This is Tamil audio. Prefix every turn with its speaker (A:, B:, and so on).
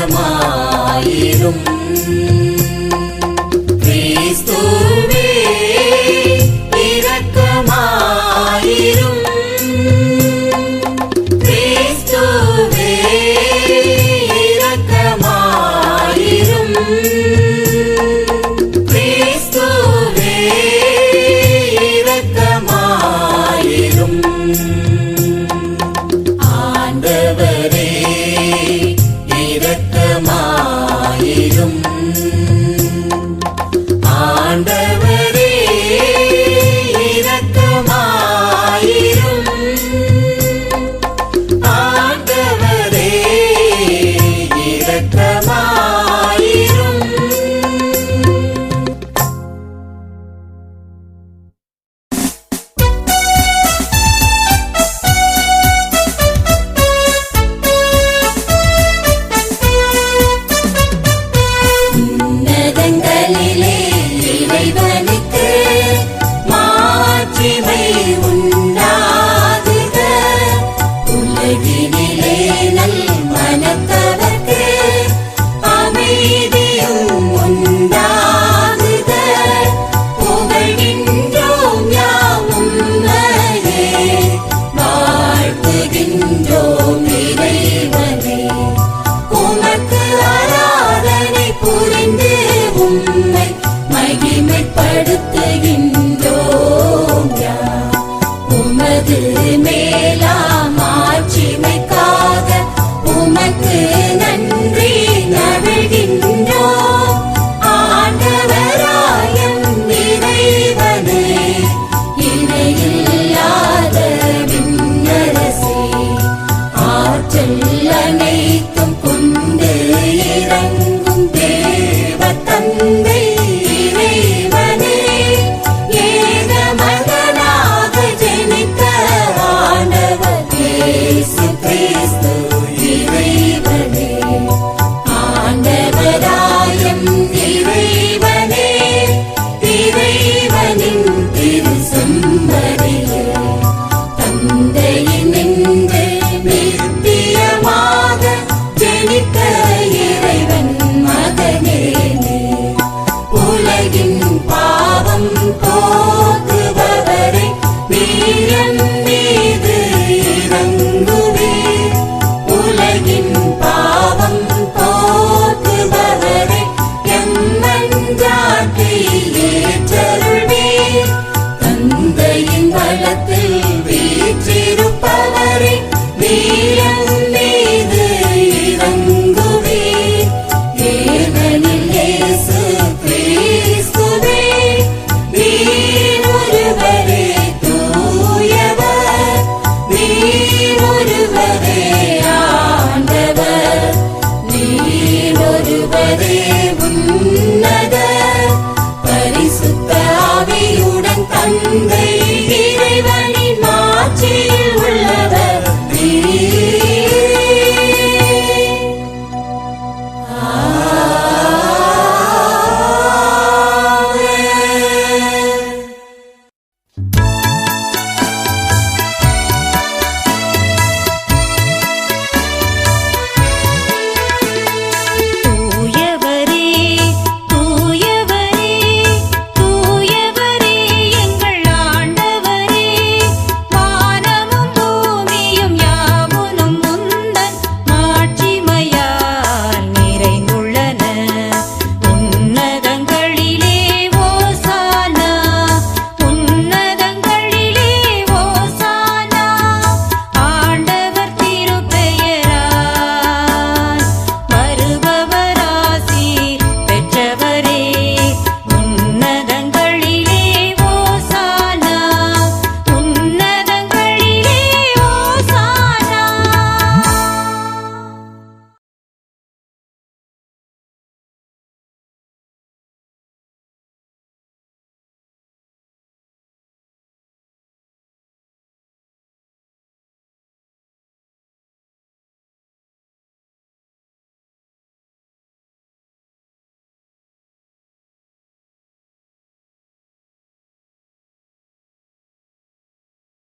A: ஆதாரமாயிரும் கிறிஸ்துவே இரக்கமாயிரும். கிறிஸ்துவே இரக்கமாயிரும். கிறிஸ்துவே இரக்கமாயிரும். ஆண்டவர் दिल में Amen.